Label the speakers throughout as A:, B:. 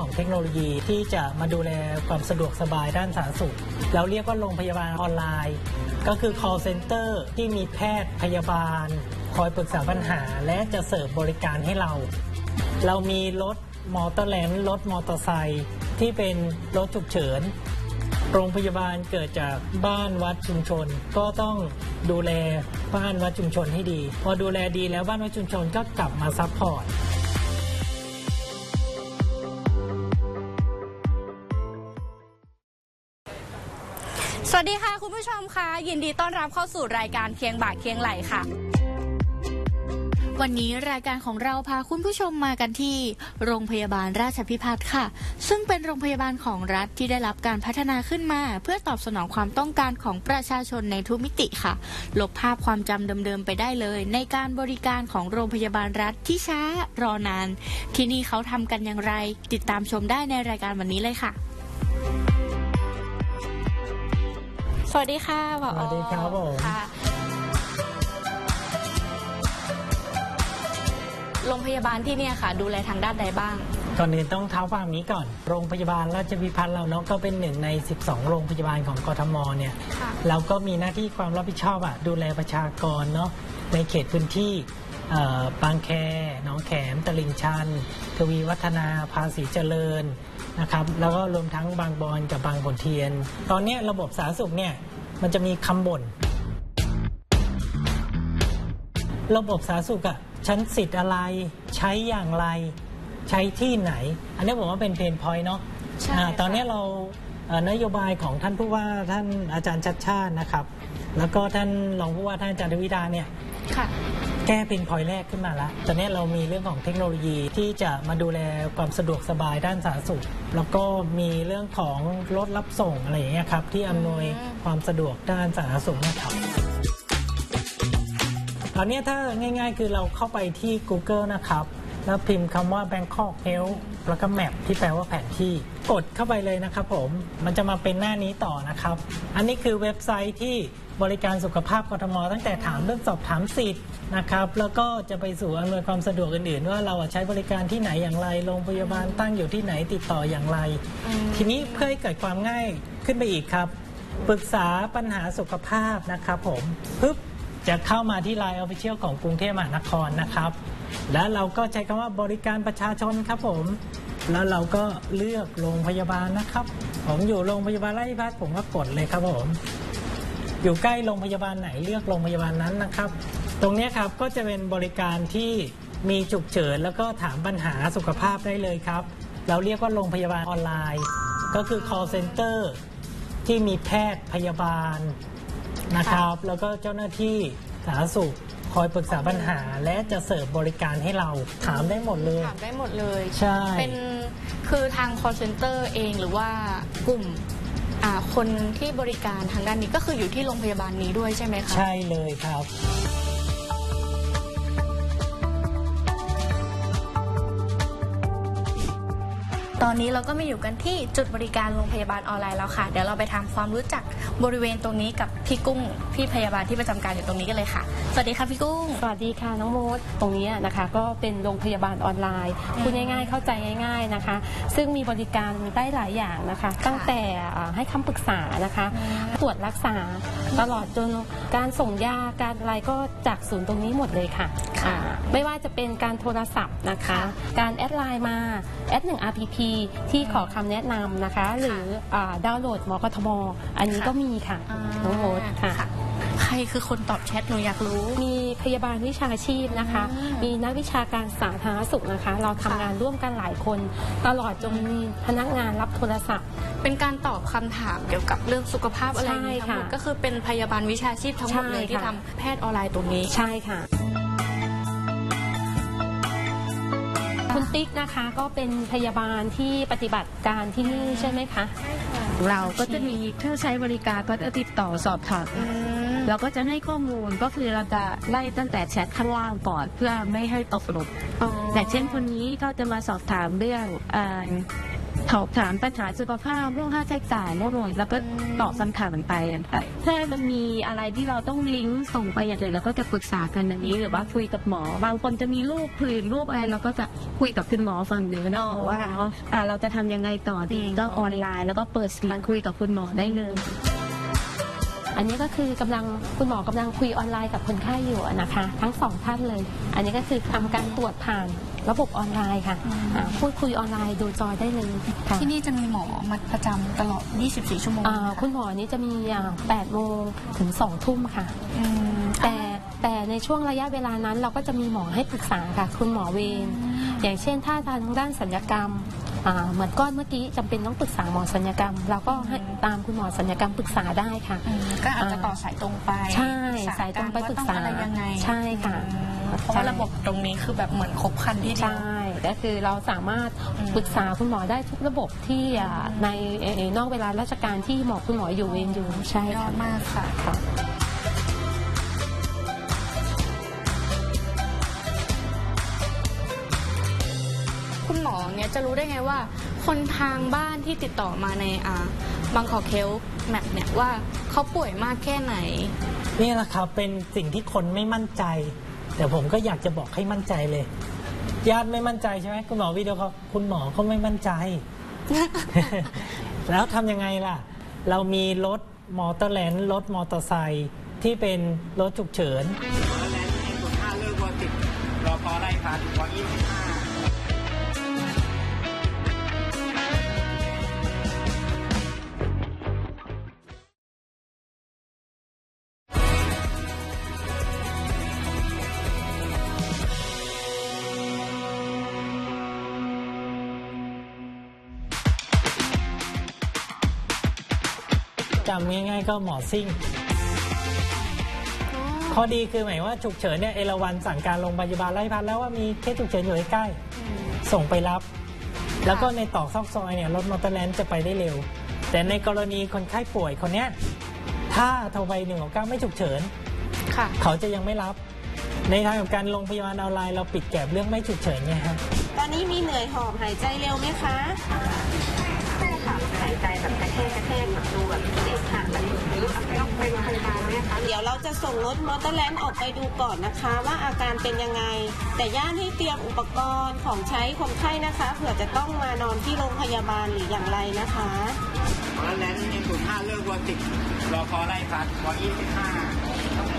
A: ของเทคโนโลยีที่จะมาดูแลความสะดวกสบายด้านสาธารณสุขเราเรียกว่าโรงพยาบาลออนไลน์ ก็คือ call center ที่มีแพทย์พยาบาล คอยปรึกษาปัญหา และจะเสิร์ฟบริการให้เรา เรามีรถมอเตอร์แลนด์รถมอเตอร์ไซค์ที่เป็นรถฉุกเฉิน โรงพยาบาลเกิดจากบ้านวัดชุมชน ก็ต้องดูแลบ้านวัดชุมชนให้ดี พอดูแลดีแล้วบ้านวัดชุมชนก็กลับมาซัพพอร์ต
B: วัสดีค่ะคุณผู้ชมคะยินดีต้อนรับเข้าสู่รายการเคียงบ่าเคียงไหลค่ะ
C: วันนี้รายการของเราพาคุณผู้ชมมากันที่ โรงพยาบาลราชพิพัฒน์ค่ะ ซึ่งเป็นโรงพยาบาลของรัฐที่ได้รับการพัฒนาขึ้นมา เพื่อตอบสนองความต้องการของประชาชนในทุกมิติค่ะ ลบภาพความจำเดิมๆไปได้เลย ในการบริการของโรงพยาบาลรัฐที่ช้ารอนาน ที่นี่เขาทำกันอย่างไร ติดตามชมได้ในรายการวันนี้เลยค่ะ
B: สวัสดีค่ะผอ
A: สวัสดีครับผม
B: ค่ะโรงพยาบาลที่เนี่ยค่ะ ดูแลทางด้านใดบ้าง
A: ก่อนอื่นต้องเท้าความนี้ก่อน โรงพยาบาลราชพิพัฒน์เราเนาะก็เป็นหนึ่งใน 12 โรงพยาบาลของกทมเนี่ย
B: ค่ะ
A: เราก็มีหน้าที่ความรับผิดชอบอะดูแลประชากรเนาะในเขตพื้นที่เอ่อ บางแคหนองแขม ตลิ่งชัน ทวีวัฒนา ภาษีเจริญนะครับ แล้วก็รวมทั้งบางบอนกับบางบนเทียน ตอนเนี้ยระบบสาธารณสุขเนี่ยมันจะมีคำบ่น ระบบสาธารณสุขอะชั้นสิทธิ์อะไร ใช้อย่างไร ใช้ที่ไหน อันนี้ผมว่าเป็นเพนพอยต์เนาะ
B: ใช่
A: อ่า
B: ค่ะ
A: ตอนนี้เราเอ่อนโยบายของท่านผู้ว่าท่านอาจารย์ชัดชาตินะครับ แล้วก็ท่านรองผู้ว่าท่านอาจารย์ทวิดาเนี่ย
B: ค่ะ
A: แก้เป็นพอยแรกขึ้นมาแล้วตอนนี้เรามีเรื่องของเทคโนโลยีที่จะมาดูแลความสะดวกสบายด้านสาธารณสุข แล้วก็มีเรื่องของรถรับส่งอะไรอย่างเงี้ยครับที่อำนวยความสะดวกด้านสาธารณสุขนะครับตอนนี้ถ้าง่าย ๆ คือเราเข้าไปที่ Google นะครับ แล้วพิมพ์คำว่า Bangkok Health แล้วก็ Map ที่แปลว่าแผนที่ กดเข้าไปเลยนะครับผม มันจะมาเป็นหน้านี้ต่อนะครับ อันนี้คือเว็บไซต์ที่บริการสุขภาพกทม ตั้งแต่ถามเรื่องสอบถามสิทธิ์นะครับ แล้วก็จะไปสู่อำนวยความสะดวกอื่นๆ ว่าเราอะใช้บริการที่ไหนอย่างไร โรงพยาบาลตั้งอยู่ที่ไหนติดต่ออย่างไร
B: อืม
A: ทีนี้เพื่อให้เกิดความง่ายขึ้นไปอีกครับ ปรึกษาปัญหาสุขภาพนะครับผมปึ๊บ จะเข้ามาที่ Line Official ของกรุงเทพมหานครนะครับ แล้วเราก็ใช้คำว่าบริการประชาชนครับผม แล้วเราก็เลือกโรงพยาบาลนะครับ ผมอยู่โรงพยาบาลไร่พัฒน์ผมก็กดเลยครับผม อยู่ใกล้โรงพยาบาลไหนเลือกโรงพยาบาลนั้นนะครับ ตรงนี้ครับก็จะเป็นบริการที่มีฉุกเฉินแล้วก็ถามปัญหาสุขภาพได้เลยครับ เราเรียกว่าโรงพยาบาลออนไลน์ ก็คือ call center ที่มีแพทย์พยาบาล นะครับ แล้วก็เจ้าหน้าที่สาธารณสุขคอยปรึกษาปัญหาและจะเสิร์ฟบริการให้เราถามได้หมดเลย
B: ถามได้หมดเลย
A: ใช่
B: เป็นคือทาง call center เองหรือว่ากลุ่มอ่าคนที่บริการทางด้านนี้ก็คืออยู่ที่โรงพยาบาลนี้ด้วยใช่ไหมคะ
A: ใช่เลยครับ
B: ตอนนี้เราก็มาอยู่กันที่จุดบริการโรงพยาบาลออนไลน์แล้วค่ะ เดี๋ยวเราไปทำความรู้จักบริเวณตรงนี้กับ พี่กุ้งพี่พยาบาลที่ประจำการอยู่ตรงนี้กันเลยค่ะ สวัสดีค่ะพี่กุ้ง
D: สวัสดีค่ะน้องโมดตรงนี้นะคะก็เป็นโรงพยาบาลออนไลน์พูดง่ายๆ เข้าใจง่าย ๆนะคะ ซึ่งมีบริการได้หลายอย่างนะคะ ตั้งแต่อ่าให้คำปรึกษานะคะ ตรวจรักษาตลอดจนการส่งยาการอะไรก็จากศูนย์ตรงนี้หมดเลยค่ะ
B: ค่ะ
D: อ่าไม่ว่าจะเป็นการโทรศัพท์นะคะ
B: ค่ะ
D: การแอดไลน์มาแอดหนึ่ง RPP ที่ขอคำแนะนำนะคะ หรืออาดาวน์โหลดหมอกทมอันนี้
B: ค่ะ
D: ก็มีค่ะน้องโมดค่ะ
B: ใครคือคนตอบแชทหนูอยากรู้
D: มีพยาบาลวิชาชีพนะคะ
B: อืม
D: มีนักวิชาการสาธารณสุขนะคะ เราทำ
B: ค่ะ
D: งานร่วมกันหลายคน ตลอดจนมีพนักงานรับโทรศัพท์
B: เป็นการตอบคำถามเกี่ยวกับเรื่องสุขภาพอะไรอย่างนี้
D: ใช่
B: ทั้งหมด
D: ค่ะ
B: ก็คือเป็นพยาบาลวิชาชีพทั้งหมดเลย
D: ใช่
B: ที่
D: ค่ะ
B: ทำแพทย์ออนไลน์ตรงนี้
D: ใช่ค่ะ คุณติ๊กนะคะก็เป็นพยาบาลที่ปฏิบัติการที่นี่ใช่ไหมคะ
E: เราก็จะมีถ้าใช้บริการก็จะติดต่อสอบถาม
B: อืม
E: เราก็จะให้ข้อมูลก็คือเราจะไล่ตั้งแต่แชทข้างล่างก่อนเพื่อไม่ให้ตกหลุด
B: อ๋อ
E: แต่เช่นคนนี้ก็จะมาสอบถามเรื่องเอ่อ สอบถามปัญหาสุขภาพเรื่องค่าใช้จ่ายเรื่องอะไรแล้วก็ตอบคำถามไปถ้ามันมีอะไรที่เราต้องลิงก์ส่งไปอย่างอื่นเราก็จะปรึกษากันอย่างนี้หรือว่าคุยกับหมอ บางคนจะมีรูปผื่นรูปอะไรเราก็จะคุยกับคุณหมอฟังเนื้อนะว่าอ่าเราจะทำยังไงต่อดีก็ออนไลน์ แล้วก็เปิดการคุยกับคุณหมอได้เลย
D: อันนี้ก็คือกำลังคุณหมอกำลังคุยออนไลน์กับคนไข้อยู่อะนะคะ ทั้งสองท่านเลย อันนี้ก็คือทำการตรวจผ่านระบบออนไลน์ค่ะอ่าพูดคุยออนไลน์ดูจอได้เลยค่ะ
B: ที่นี่จะมีหมอมาประจำตลอด 24 ชั่วโมง
D: อ่า
B: ไหมะ
D: คุณหมอนี้จะมีอ่า8โมงถึง2ทุ่มค่ะ
B: อืม
D: แต่แต่ในช่วงระยะเวลานั้นเราก็จะมีหมอให้ปรึกษาค่ะ คุณหมอเวรอย่างเช่นถ้าทางด้านสัญญกรรมอ่า เหมือนก้อนเมื่อกี้จำเป็นต้องปรึกษาหมอสัญญกรรม เราก็ให้ตามคุณหมอสัญญกรรมปรึกษาได้ค่ะ
B: อืมก็อาจจะต่อสายตรงไป
D: ใช่สายตรงไปปรึกษา
B: ว่ต้องอะไรยังไง
D: ใช่ค่ะ
B: อืมเพราะว่าระบบตรงนี้คือแบบเหมือนครบครันที่เดียว
D: ใช่ก็คือเราสามารถ
B: อืม
D: ปรึกษาคุณหมอได้ทุกระบบที่อ่าในเอ่อนอกเวลาราชการที่หมอคุณหมออยู่เวรอยู่ใช่
B: ยอ
D: ค่ะ
B: ดมากค่ะ
C: เนี่ยจะรู้ได้ไงว่า คนทางบ้านที่ติดต่อมาในอ่าบางขอเคลแมปเนี่ยว่าเขาป่วยมากแค่ไหน
A: นี่แหละครับเป็นสิ่งที่คนไม่มั่นใจ แต่ผมก็อยากจะบอกให้มั่นใจเลย ญาติไม่มั่นใจใช่ไหมคุณหมอวิดีโอคอลคุณหมอก็ไม่มั่นใจ แล้วทำยังไงล่ะ เรามีรถมอเตอร์แลนด์รถมอเตอร์ไซค์ที่เป็นรถฉุกเฉิน
F: แล้วแลนด์ที่ศูนย์ห้าเลิกวันสิบรอพอไล่พาถึงวันยี่สิบห้าำ
A: ง่ายๆ ก็หมอซิ่ง ข้อดีคือหมายว่าฉุกเฉินเนี่ยเอราวันสั่งการโรงพยาบาลไล่พันแล้วว่ามีเคสฉุกเฉินอยู่ใกล้ๆส่งไปรับ แล้วก็ในตอกซอกซอยเนี่ยรถมอเตอร์แลนด์จะไปได้เร็ว แต่ในกรณีคนไข้ป่วยคนเนี้ยถ้าโทรไปหนึ่งไม่ฉุกเฉิน
C: ค่ะ
A: เขาจะยังไม่รับ ในทางกับการโรงพยาบาลออนไลน์เราปิดแก็บเรื่องไม่ฉุกเฉินไงฮะ
G: ตอนนี้มีเหนื่อยหอบหายใจเร็วไหมคะใช่ค่ะหายใจแบบกระแทกกระแทกแบบดูแบบเจ็บค่ะแบบหรือต้อง ไปโรงพยาบาลไหมคะเดี๋ยวเราจะส่งรถมอเตอร์แลนด์ออกไปดูก่อนนะคะ ว่าอาการเป็นยังไง แต่ย่านให้เตรียมอุปกรณ์ของใช้คนไข้นะคะเผื่อจะต้องมานอนที่โรงพยาบาลหรืออย่างไรนะคะ
F: แล้วแลนด์ที่ศูนย์ห้าเลิกวันสิบรอพอไล่พาถึงวันยี่สิบห้า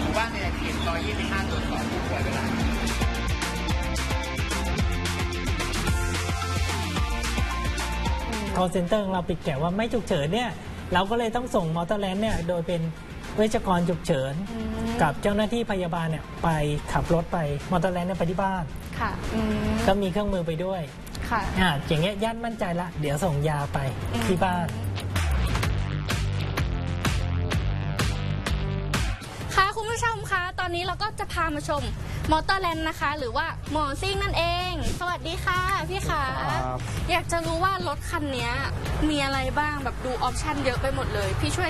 F: หมู่บ้านในเขตรอยี่สิบห้าตรวจสอบผู้ป่วยเวลา
A: call center ของเราปิดแก็บว่าไม่ฉุกเฉินเนี่ย เราก็เลยต้องส่งมอเตอร์แลนด์เนี่ย โดยเป็น เวชกรฉุกเฉิน กับเจ้าหน้าที่พยาบาลเนี่ยไปขับรถไปมอเตอร์แลนด์เนี่ยไปที่บ้าน
C: ค่ะอืม
A: ก็มีเครื่องมือไปด้วย
C: ค่ะ
A: อ่าอย่างเงี้ยญาติมั่นใจละ เดี๋ยวส่งยาไปที่บ้าน
C: ค่ะคุณผู้ชมคะตอนนี้เราก็จะพามาชมมอเตอร์แลนด์นะคะ หรือว่าหมอซิ่งนั่นเอง สวัสดีค่ะพี่ขาอยากจะรู้ว่ารถคันนี้มีอะไรบ้างแบบดูออปชั่นเยอะไปหมดเลย พี่ช่วย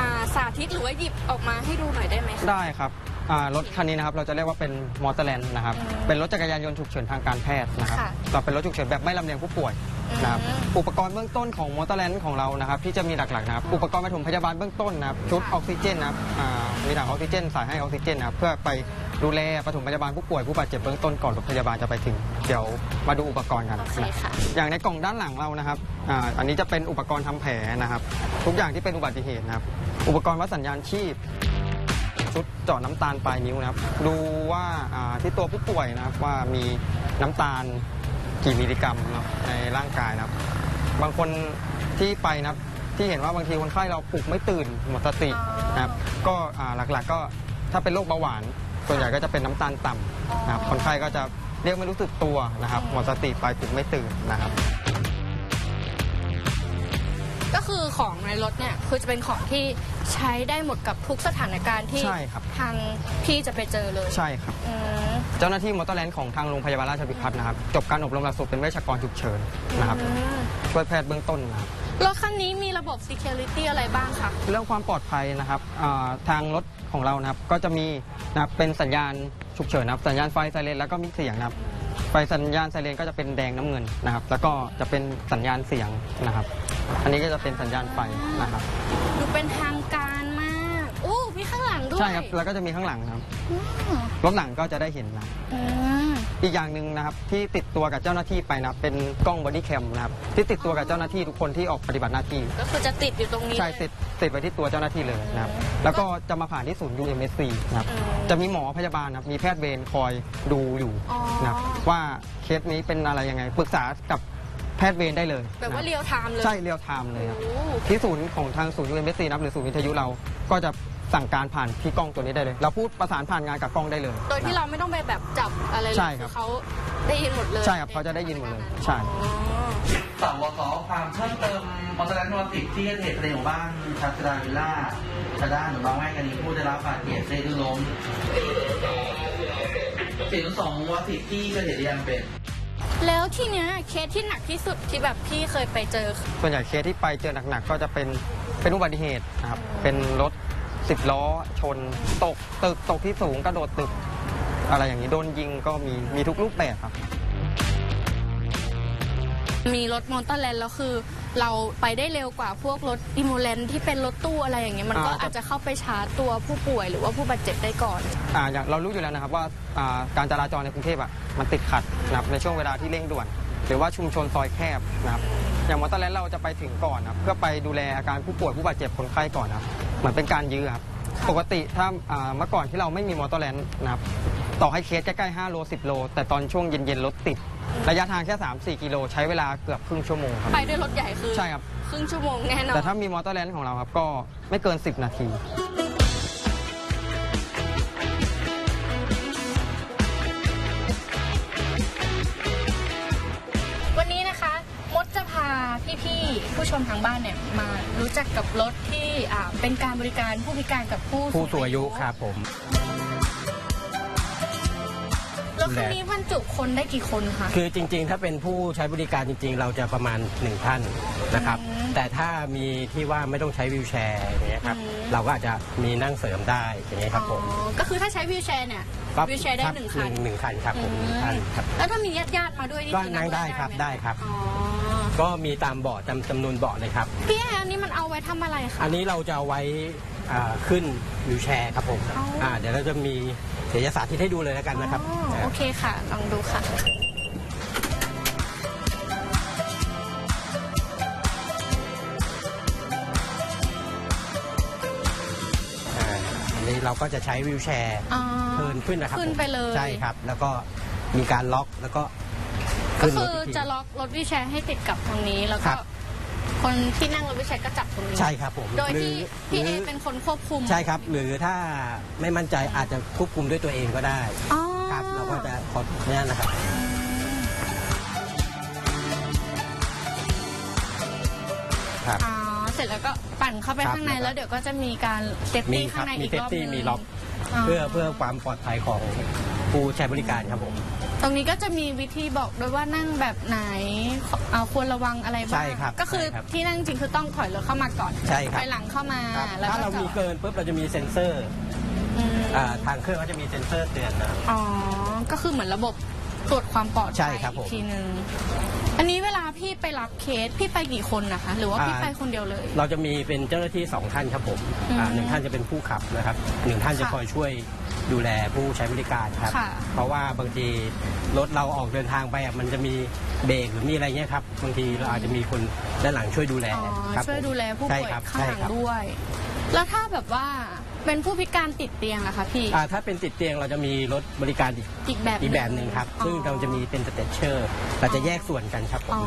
C: อ่าสาธิตหรือว่าหยิบออกมาให้ดูหน่อยได้ไหมคะ
H: ได้ครับอ่ารถคันนี้นะครับเราจะเรียกว่าเป็นมอเตอร์แลนด์นะครับเป็นรถจักรยานยนต์ฉุกเฉินทางการแพทย์นะครับ
C: ค่ะ
H: เราเป็นรถฉุกเฉินแบบไม่ลำเลียงผู้ป่วยนะครับ
C: อืม
H: อุปกรณ์เบื้องต้นของมอเตอร์แลนด์ของเรานะครับที่จะมีหลักๆนะครับอุปกรณ์ปฐมพยาบาลเบื้องต้นนะครับชุดออกซิเจนนะครับอ่ามีถังออกซิเจนใส่ให้ออกซิเจนนะครับเพื่อไปดูแลปฐมพยาบาลผู้ป่วยผู้บาดเจ็บเบื้องต้นก่อนรถพยาบาลจะไปถึงเดี๋ยวมาดูอุปกรณ์กัน
C: โอเค
H: นะ
C: ค่ะ
H: อย่างในกล่องด้านหลังเรานะครับอ่าอันนี้จะเป็นอุปกรณ์ทำแผลนะครับ ทุกอย่างที่เป็นอุบัติเหตุนะครับ อุปกรณ์วัดสัญญาณชีพ ชุดเจาะน้ำตาลปลายนิ้วนะครับ ดูว่าที่ตัวผู้ป่วยนะครับว่ามีน้ำตาลกี่มิลลิกรัมเนาะในร่างกายนะครับ บางคนที่ไปนะครับที่เห็นว่าบางทีคนไข้เราปลุกไม่ตื่นหมดสตินะครับก็หลักๆก็ถ้าเป็นโรคเบาหวาน ส่วนใหญ่ก็จะเป็นน้ำตาลต่ำนะครับคนไข้ก็จะเรียกไม่รู้สึกตัวนะครับหมดสติไปปลุกไม่ตื่นนะครับ
C: ก็คือของในรถเนี่ยคือจะเป็นของที่ใช้ได้หมดกับทุกสถานการณ์ที่
H: ใช่ครับ
C: ทางพี่จะไปเจอเลย
H: ใช่ครับ
C: อืม
H: เจ้าหน้าที่มอเตอร์แลนด์ของทางโรงพยาบาลราชพิพัฒน์นะครับ จบการอบรมหลักสูตรเป็นเวชกรฉุกเฉินนะครับ
C: อืม
H: ช่วยแพทย์เบื้องต้นนะครับ
C: รถคันนี้มีระบบ security อะไรบ้างคะ
H: เรื่องความปลอดภัยนะครับอ่าทางรถของเรานะครับ ก็จะมีนะครับเป็นสัญญาณฉุกเฉินนะครับ สัญญาณไฟไซเรนแล้วก็มีเสียงนะครับ ไฟสัญญาณไซเรนก็จะเป็นแดงน้ำเงินนะครับ แล้วก็จะเป็นสัญญาณเสียงนะครับ อันนี้ก็จะเป็นสัญญาณไฟนะครับ
B: ดูเป็นทางการ มีข้างหลังด้วย
H: ใช่ครับแล้วก็จะมีข้างหลังครับ
B: อืม
H: รถหลังก็จะได้เห็นนะ
B: อืม
H: อีกอย่างหนึ่งนะครับที่ติดตัวกับเจ้าหน้าที่ไปนะครับเป็นกล้องบอดี้แคมนะครับที่ติดตัวกับเจ้าหน้าที่ทุกคนที่ออกปฏิบัติหน้าที่
B: ก็คือจะติดอยู่ตรงนี้
H: ใช่
B: เลย
H: ติดติดไว้ที่ตัวเจ้าหน้าที่เลยนะครับแล้วก็จะมาผ่านที่ศูนย์ UMSC นะครับ
B: อืม
H: จะมีหมอพยาบาลนะครับมีแพทย์เวรคอยดูอยู่
B: อ๋อ
H: นะครับว่าเคสนี้เป็นอะไรยังไงปรึกษากับแพทย์เวรได้เลย
B: แบบว่า
H: นะ
B: เรียวไทม์เลย
H: ใช่เรียลไทม์เลยครับ
B: โอ้
H: ที่ศูนย์ของทางศูนย์ UMSC นะครับหรือศูนย์วิทยุเราก็จะ สั่งการผ่านที่กล้องตัวนี้ได้เลย เราพูดประสานผ่านงานกับกล้องได้เลย
B: โดยที่เราไม่ต้องไปแบบจับอะไรเลย
H: ใช่ครับ
B: อเขาได้ยินหมดเลย
H: ใช่ครับเขาจะได้ยินหมดเลยใช่
B: อ๋อ
I: สวขอความเพิ่มเติมมอเตอร์ไซค์นวติกที่เกิดเหตุในหมู่บ้านชาสดาวิลล่าชาด้านหรือบางแม่กันนี้ผู้ได้รับบาดเจ็บเส้นลื่นล้มสี่สองวอติกที่เกิดเหตุยังเป็น
B: แล้วที่เนี้ยเคสที่หนักที่สุดที่แบบพี่เคยไปเจอ
H: ส่วนใหญ่เคสที่ไปเจอหนักๆก็จะเป็นเป็นอุบัติเหตุนะครับ เป็นรถ สิบล้อชนตกตึกตกที่สูงกระโดดตึก อะไรอย่างนี้โดนยิงก็มีมีทุกรูปแบบครับ
B: มีรถมอเตอร์แลนด์แล้วคือ เราไปได้เร็วกว่าพวกรถอิมูเลนที่เป็นรถตู้อะไรอย่างเงี้ยมันก็
H: อ่าครับ
B: อาจจะเข้าไปชาร์จตัวผู้ป่วยหรือว่าผู้บาดเจ็บได้ก่อน
H: อ่าอย่างเรารู้อยู่แล้วนะครับว่าอ่าการจราจรในกรุงเทพอะมันติดขัดนะครับในช่วงเวลาที่เร่งด่วน หรือว่าชุมชนซอยแคบนะครับอย่างมอเตอร์แลนด์เราจะไปถึงก่อนนะครับเพื่อไปดูแลอาการผู้ป่วยผู้บาดเจ็บคนไข้ก่อนนะครับ เหมือนเป็นการยื้อครับ ปกติถ้าอ่าเมื่อก่อนที่เราไม่มีมอเตอร์แลนด์นะครับต่อให้เคสใกล้ๆ5โล 10 โล แต่ตอนช่วงเย็นๆรถติด ระยะทางแค่ 3-4 กิโล ใช้เวลาเกือบครึ่งชั่วโมงครับ
B: ไปด้วยรถใหญ่คือ
H: ใช่ครับ
B: ครึ่งชั่วโมงแน่นอน
H: แต่ถ้ามีมอเตอร์แลนด์ของเราครับก็ไม่เกิน 10 นาที
B: ผู้ชมทางบ้านเนี่ยมารู้จักกับรถที่อ่าเป็นการบริการผู้พิการกับผู้
J: ผู้สูงอายุครับผม
B: รถคันนี้บรรจุคนได้กี่คนคะ
J: คือจริง ๆ ถ้าเป็นผู้ใช้บริการจริง ๆ เราจะประมาณ1ท่านนะครับ
B: อืม
J: แต่ถ้ามีที่ว่าไม่ต้องใช้วิวแชร์อย่างเงี้ยครับ
B: อืม
J: เราก็อาจจะมีนั่งเสริมได้อย่างเงี้ยครับผม
B: อ๋อก็คือถ้าใช้วิวแชร์เนี่ย
J: ก็
B: วิวแชร์ได้
J: ครับ
B: หนึ่งคัน
J: หนึ่งคันครับผมหนึ่งคันครับ
B: แล้วถ้ามีญาติญาติๆมาด้วยนี่
J: ก็
B: คือ
J: นั่งได้ครับ
B: หม
J: ได้ครับ
B: อ๋อ
J: ก็มีตามเบาะจำจำนวนเบาะเลยครับ
B: พี่แอนนี่มันเอาไว้ทำอะไรคะ
J: อันนี้เราจะเอาไว้อ่าขึ้นวิวแชร์ครับผม
B: อ๋ออ่่า
J: เดี๋ยวเราจะมีเดี๋ยวจะสาธิตให้ดูเลยแล้วกันนะครับ
B: อ๋อโอเคค่ะ ลองดูค่ะ
J: อ่าอันนี้เราก็จะใช้วิวแชร์
B: อ๋อ
J: เทิร์นขึ้นนะครับ
B: ขึ้น
J: ผม
B: ไปเลย
J: ใช่ครับ แล้วก็มีการล็อกแล้วก็
B: ก็
J: ขึ้นร
B: คื
J: ถ
B: อ
J: อีกที
B: จะล็อกรถวิวแชร์ให้ติดกับตรงนี้แล้ว
J: ค
B: ก็
J: รับ
B: คนที่นั่งรถวิวแชร์ก็จับตรงนี้
J: ใช่ครับผม
B: โดย
J: หรื
B: ที่
J: อ
B: พี่
J: ห
B: เอ
J: รือ
B: เป็นคนควบคุม
J: ใช่ครับ หรือถ้าไม่มั่นใจอาจจะควบคุมด้วยตัวเองก็ได้
B: อ๋อ
J: ครับ เราก็จะขอเนี่ยนะครับ ครับ
B: อ๋อ เสร็จแล้วก็ปั่นเข้าไป
J: ครับ
B: ข้างใน
J: แล้วก็
B: แล้วเดี๋ยวก็จะมีการเซฟ
J: มี
B: ตี้
J: ค
B: ข้า
J: รับ
B: งใน
J: มี
B: อีก
J: เซฟ
B: รอบ
J: ตี้
B: นึง
J: มีล็อก เพื่อเพื่อความปลอดภัยของผู้ใช้บริการครับผม
B: ตรงนี้ก็จะมีวิธีบอกด้วยว่านั่งแบบไหนเอาควรระวังอะไรบ้าง
J: ใช่ครับ
B: ก็คือ
J: ใช่ครับ
B: ที่นั่งจริงคือต้องถอยรถเข้ามาก่อน
J: ใช่ครับ
B: ถอยหลังเข้ามา
J: ครับ
B: แล้ว
J: ถ้า
B: ก็
J: เรา
B: จ
J: มี
B: อด
J: เกินปุ๊บเราจะมีเซ็นเซอร์
B: อืม
J: อ่าทางเครื่องก็จะมีเซ็นเซอร์เตือนนะครับ
B: อ๋อก็คือเหมือนระบบตรวจความปลอด
J: ใช่
B: ภัย
J: ครับผม
B: อีกทีนึงอันนี้เวลาพี่ไปรับเคสพี่ไปกี่คนนะคะ หรือว่าพี่
J: อ่า
B: ไปคนเดียวเลย
J: เราจะมีเป็นเจ้าหน้าที่สองท่านครับผม
B: อืม
J: อ่าหนึ่งท่านจะเป็นผู้ขับนะครับหนึ่งท่านจะ
B: ค่ะ
J: คอยช่วย ดูแลผู้ใช้บริการครับ
B: ค่ะ
J: เพราะว่าบางทีรถเราออกเดินทางไปอะมันจะมีเบรกหรือมีอะไรเงี้ยครับบางทีเราอาจจะมีคนด้านหลังช่วยดูแล
B: อ๋อ
J: ครับ
B: ช่วย
J: ผม
B: ดูแลผู้
J: ใช่
B: ป่วย
J: ครับ
B: ข้างหลัง
J: ใช่ครับ
B: ด้วย แล้วถ้าแบบว่าเป็นผู้พิการติดเตียงอะคะพี่
J: อ่าถ้าเป็นติดเตียงเราจะมีรถบริการอีก
B: อีกแบบ
J: อีกแบบหนึ่งครับ ซึ่งเราจะมีเป็นสเตเชอร์ เราจะแยกส่วนกันครับผม
B: อ๋อ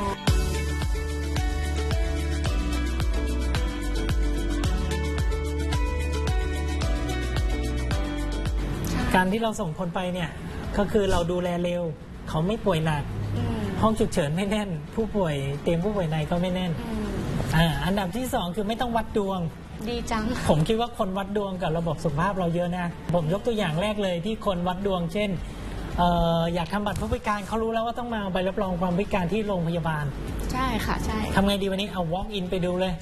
A: การที่เราส่งคนไปเนี่ยก็คือเราดูแลเร็ว เขาไม่ป่วยหนัก
B: อืม
A: ห้องฉุกเฉินไม่แน่น ผู้ป่วยเตียงผู้ป่วยในก็ไม่แน่น
B: อืม
A: อ่าอันดับที่สองคือไม่ต้องวัดดวง
B: ดีจัง
A: ผมคิดว่าคนวัดดวงกับระบบสุขภาพเราเยอะนะ ผมยกตัวอย่างแรกเลยที่คนวัดดวง เช่นเอ่ออยากทำบัตรผู้พิการเขารู้แล้วว่าต้องมาเอาใบรับรองความพิการที่โรงพยาบาล
B: ใช่ค่ะใช่
A: ทำไงดีวันนี้เอา walk in ไปดูเลย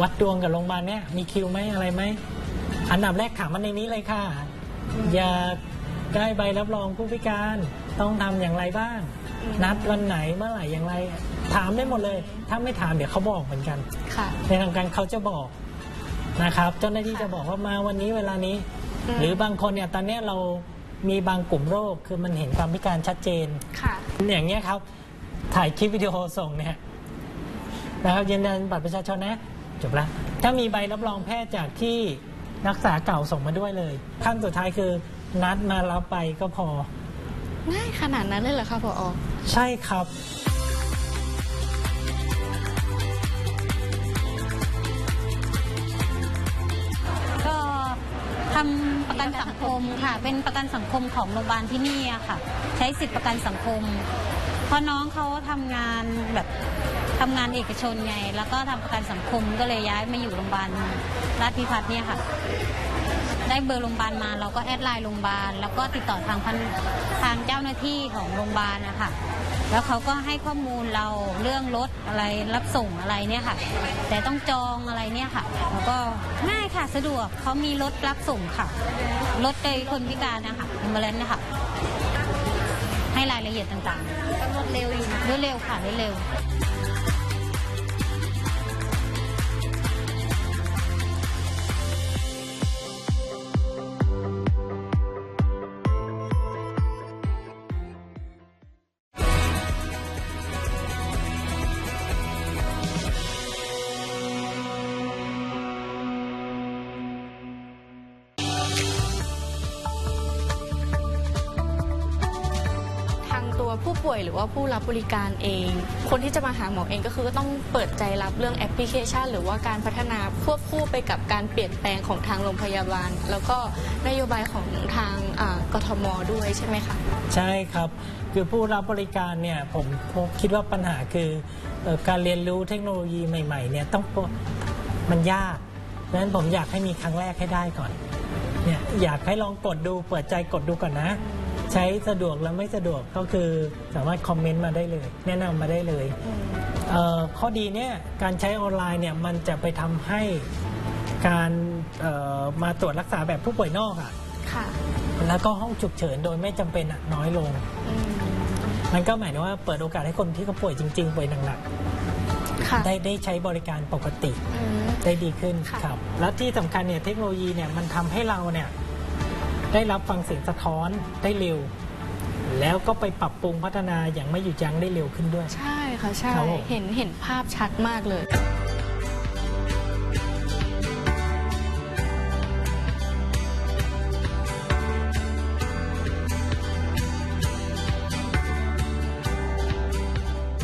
A: วัดดวงกับโรงพยาบาลเนี้ยมีคิวไหมอะไรไหมอันดับแรกถามมันในนี้เลยค่ะ อยากได้ใบรับรองผู้พิการต้องทำอย่างไรบ้าง นัดวันไหนเมื่อไหร่อย่างไร ถามได้หมดเลย ถ้าไม่ถามเดี๋ยวเขาบอกเหมือนกัน
B: ค่ะ
A: ในทางการเขาจะบอกนะครับ เจ้าหน้าที่จะบอกว่ามาวันนี้เวลานี้
B: อืม
A: หรือบางคนเนี่ยตอนเนี้ยเรามีบางกลุ่มโรคคือมันเห็นความพิการชัดเจน
B: ค่ะ
A: อย่างเงี้ยครับ ถ่ายคลิปวิดีโอส่งเนี่ยนะครับยืนยันบัตรประชาชนนะจบละถ้ามีใบรับรองแพทย์จากที่ รักษาเก่าส่งมาด้วยเลย ขั้นสุดท้ายคือนัดมารับไปก็พอ
B: ง่ายขนาดนั้นเลยเหรอคะพอ
A: ใช่ครับ
K: ก็ทำประกันสังคมค่ะ เป็นประกันสังคมของโรงพยาบาลที่นี่อะค่ะ ใช้สิทธิประกันสังคม เพราะน้องเขาทำงานแบบ ทำงานเอกชนไง แล้วก็ทำประกันสังคมก็เลยย้ายมาอยู่โรงพยาบาลราชพิพัฒน์เนี่ยค่ะ ได้เบอร์โรงพยาบาลมาเราก็แอดไลน์โรงพยาบาลแล้วก็ติดต่อทางพันทางเจ้าหน้าที่ของโรงพยาบาลนะคะแล้วเขาก็ให้ข้อมูลเราเรื่องรถอะไรรับส่งอะไรเนี่ยค่ะ แต่ต้องจองอะไรเนี่ยค่ะแล้วก็ง่ายค่ะสะดวกเขามีรถรับส่งค่ะรถโดยคนพิการนะคะอ m ม u เลนนะคะให้รายละเอียดต่างๆรวดเร็วอยู่รวดเร็วค่ะรวดเร็ว
B: ป่วยหรือว่าผู้รับบริการเอง คนที่จะมาหาหมอเองก็คือก็ต้องเปิดใจรับเรื่องแอปพลิเคชัน หรือว่าการพัฒนาควบคู่ไปกับการเปลี่ยนแปลงของทางโรงพยาบาล แล้วก็นโยบายของทางกทมด้วยใช่ไหมคะ
A: ใช่ครับคือผู้รับบริการเนี่ยผมคิดว่าปัญหาคือการเรียนรู้เทคโนโลยีใหม่ๆเนี่ยต้องมันยากดังนั้นผมอยากให้มีครั้งแรกให้ได้ก่อนเนี่ยอยากให้ลองกดดูเปิดใจกดดูก่อนนะ ใช้สะดวกและไม่สะดวกก็คือสามารถคอมเมนต์มาได้เลย แนะนำมาได้เลยเอ่อข้อดีเนี่ยการใช้ออนไลน์เนี่ยมันจะไปทำให้การเอ่อมาตรวจรักษาแบบผู้ป่วยนอกอะ
B: ค่ะ
A: แล้วก็ห้องฉุกเฉินโดยไม่จำเป็นอะน้อยลง
B: อืม
A: มันก็หมายถึงว่าเปิดโอกาสให้คนที่เขาป่วยจริง ๆ ป่วยหนัก
B: ค่ะ
A: ๆได้ได้ใช้บริการปกติ
B: อืม
A: ได้ดีขึ้น
B: ค่ะ
A: ครับ แล้วที่สำคัญเนี่ยเทคโนโลยีเนี่ยมันทำให้เราเนี่ย ได้รับฟังเสียงสะท้อนได้เร็ว แล้วก็ไปปรับปรุงพัฒนาอย่างไม่หยุดยั้งได้เร็วขึ้นด้วย
B: ใช่ค่ะใช่
A: ครับผม
B: เห็นเห็นภาพชัดมากเลย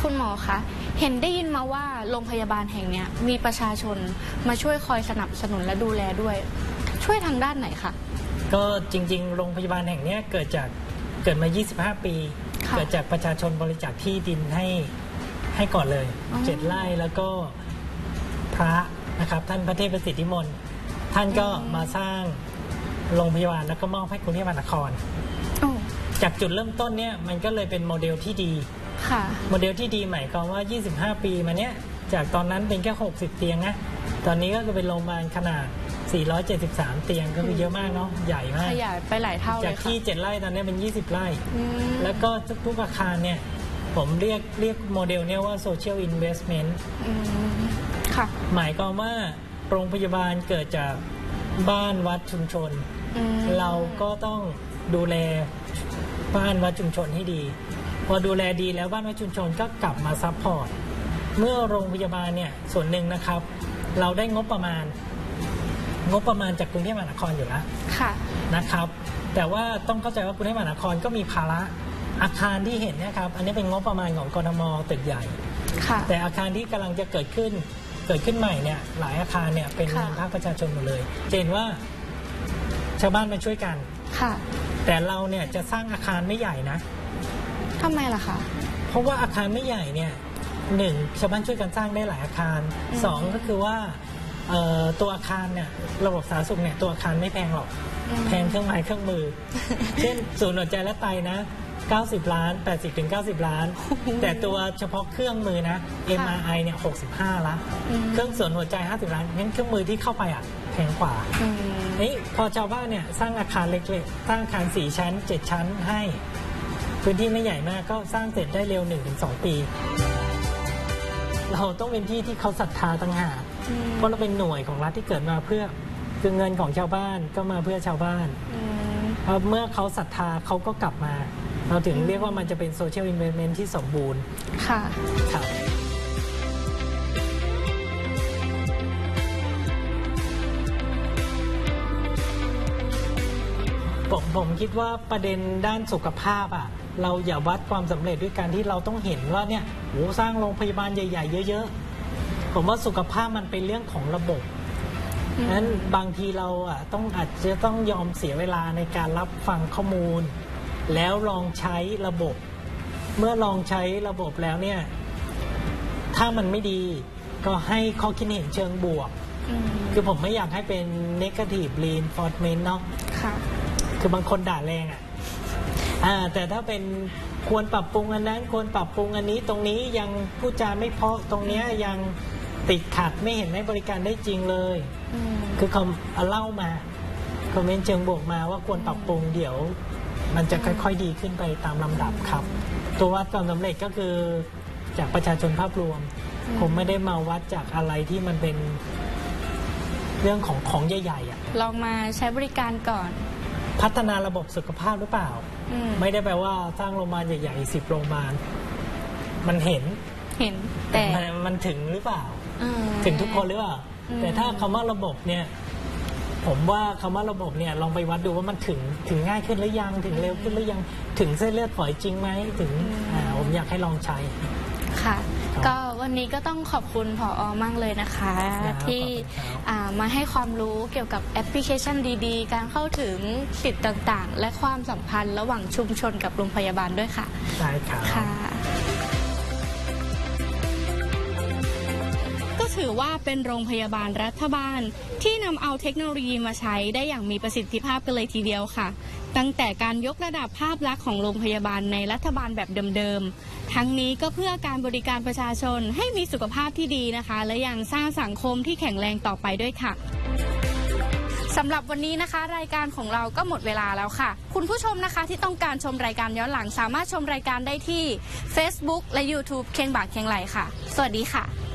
B: คุณหมอคะเห็นได้ยินมาว่าโรงพยาบาลแห่งเนี้ยมีประชาชนมาช่วยคอยสนับสนุนและดูแลด้วย ช่วยทางด้านไหนคะ
A: ก็จริง ๆ โรงพยาบาลแห่งเนี้ยเกิดจากเกิดมา 25 ปี
B: ค่ะ
A: เกิดจากประชาชนบริจาคที่ดินให้ให้ก่อนเลย
B: อ๋อ
A: เจ็ดไร่แล้วก็พระนะครับ ท่านพระเทพประสิทธิมนต์ท่านก็มาสร้างโรงพยาบาลแล้วก็มอบให้กรุงเทพมหานคร
B: โอ้
A: จากจุดเริ่มต้นเนี่ยมันก็เลยเป็นโมเดลที่ดี
B: ค่ะ
A: โมเดลที่ดีหมายความว่า 25 ปีมาเนี้ยจากตอนนั้นเป็นแค่ 60 เตียงนะ ตอนนี้ก็คือเป็นโรงพยาบาลขนาด 473 เตียงก็คือเยอะมากเนาะใหญ่มาก
B: ขยายไปหลายเท่าเล
A: จาก
B: ยค่ะ
A: ที่ 7 ไร่ตอนนี้เป็น 20 ไร่
B: อืม
A: แล้วก็ทุกๆอาคารเนี่ยผมเรียกเรียกโมเดลเนี่ยว่า social investment
B: อืมค่ะ
A: หมายความว่าโรงพยาบาลเกิดจากบ้านวัดชุมชน
B: อืม
A: เราก็ต้องดูแลบ้านวัดชุมชนให้ดี พอดูแลดีแล้วบ้านวัดชุมชนก็กลับมาซัพพอร์ต เมื่อโรงพยาบาลเนี่ยส่วนหนึ่งนะครับ เราได้งบประมาณ งบประมาณจากกรุงเทพมหานครอยู่แล้ว
B: ค่ะ
A: นะครับ แต่ว่าต้องเข้าใจว่ากรุงเทพมหานครก็มีภาระอาคารที่เห็นเนะครับอันนี้เป็นงบประมาณของกรทมตึกใหญ่
B: ค่ะ
A: แต่อาคารที่กำลังจะเกิดขึ้นเกิดขึ้นใหม่เนี่ยหลายอาคารเนี่ยเป็น
B: ค่ะ
A: งานภาคประชาชนหมดเลยจะเห็นว่าชาวบ้านมาช่วยกัน
B: ค่ะ
A: แต่เราเนี่ยจะสร้างอาคารไม่ใหญ่นะ
B: ทำไมล่ะคะ
A: เพราะว่าอาคารไม่ใหญ่เนี่ยหนึ่งชาวบ้านช่วยกันสร้างได้หลายอาคาร
B: อืม
A: สองก็คือว่าเอ่อ ตัวอาคารเนี่ยระบบสาธารณสุขเนี่ยตัวอาคารไม่แพงหรอก
B: อืม
A: แพงเครื่องไม้เครื่องมือ เช่นศูนย์หัวใจและไตนะ 90 ล้าน 80ถึง90 ล้าน แต่ตัวเฉพาะเครื่องมือนะ MRI เนี่ย65 ละ
B: อืม
A: เครื่องส่วนหัวใจ 50 ล้านงั้นเครื่องมือที่เข้าไปอะแพงกว่า
B: อืม
A: นี่พอชาวบ้านเนี่ยสร้างอาคารเล็กๆ สร้างอาคาร 4 ชั้น 7 ชั้นให้ พื้นที่ไม่ใหญ่มากก็สร้างเสร็จได้เร็ว 1-2 ปี เราต้องเป็นที่ที่เขาศรัทธาต่างหาก
B: อืม
A: เพราะเราเป็นหน่วยของรัฐที่เกิดมาเพื่อคือเงินของชาวบ้านก็มาเพื่อชาวบ้าน
B: อืม
A: เพราะเมื่อเขาศรัทธาเขาก็กลับมา เราถึงเรียกว่ามันจะเป็นโซเชียลอินเวสเมนที่สมบูรณ์
B: ค่ะ
A: ครับผมผมคิดว่าประเด็นด้านสุขภาพอะเราอย่าวัดความสำเร็จด้วยการที่เราต้องเห็นว่าเนี่ยโหสร้างโรงพยาบาลใหญ่ ๆ เยอะ ๆ ผมว่าสุขภาพมันเป็นเรื่องของระบบ
B: อืม
A: นั้นบางทีเราอะต้องอาจจะต้องยอมเสียเวลาในการรับฟังข้อมูล แล้วลองใช้ระบบ เมื่อลองใช้ระบบแล้วเนี่ย ถ้ามันไม่ดีก็ให้ข้อคิดเห็นเชิงบวก
B: อืม
A: คือผมไม่อยากให้เป็น negative reinforcement เนาะ
B: ค่ะ
A: คือบางคนด่าแรงอะอ่า แต่ถ้าเป็นควรปรับปรุงอันนั้น ควรปรับปรุงอันนี้ตรงนี้ยังพูดจาไม่เพราะตรงเนี้ยยัง ติดขัดไม่เห็นให้บริการได้จริงเลย
B: อืม
A: คือเขาเอาเล่ามาคอมเมนต์เชิงบวกมาว่าควรปรับปรุงเดี๋ยว มันจะค่อยๆดีขึ้นไปตามลำดับครับ ตัววัดความสำเร็จก็คือจากประชาชนภาพรวม ผมไม่ได้มาวัดจากอะไรที่มันเป็นเรื่องของของใหญ่ๆอะ
B: ลองมาใช้บริการก่อน
A: พัฒนาระบบสุขภาพหรือเปล่า
B: อืม
A: ไม่ได้แปลว่าสร้างโรงพยาบาลใหญ่ๆสิบโรงพยาบาลมันเห็น
B: เห็นแต่
A: มันมันถึงหรือเปล่า
B: อืม
A: ถึงทุกคนหรือเปล่า
B: อืม
A: แต่ถ้าคำว่าระบบเนี่ย ผมว่าคำว่าระบบเนี่ยลองไปวัดดูว่ามันถึงถึงง่ายขึ้นหรือยังถึงเร็วขึ้นหรือยังถึงเส้นเลือดฝอยจริงไหมถึงอ่าผมอยากให้ลองใช้
B: ค่ะ
A: ครับ
B: ก็วันนี้ก็ต้องขอบคุณผออมากเลยนะคะ
A: ครับ
B: ที่
A: ขอบคุณครับ
B: อ่ามาให้ความรู้เกี่ยวกับแอปพลิเคชันดีๆ การเข้าถึงสิทธิ์ต่างๆ และความสัมพันธ์ระหว่างชุมชนกับโรงพยาบาลด้วยค่ะ
A: ได้ครับ
B: ค่ะ
C: ถือว่าเป็นโรงพยาบาลรัฐบาล ที่นำเอาเทคโนโลยีมาใช้ได้อย่างมีประสิทธิภาพกันเลยทีเดียวค่ะ ตั้งแต่การยกระดับภาพลักษณ์ของโรงพยาบาลในรัฐบาลแบบเดิมๆ ทั้งนี้ก็เพื่อการบริการประชาชนให้มีสุขภาพที่ดีนะคะ และยังสร้างสังคมที่แข็งแรงต่อไปด้วยค่ะสำหรับวันนี้นะคะ รายการของเราก็หมดเวลาแล้วค่ะ คุณผู้ชมนะคะที่ต้องการชมรายการย้อนหลังสามารถชมรายการได้ที่ Facebook และ YouTube เคียงบากเคียงไหลค่ะ สวัสดีค่ะ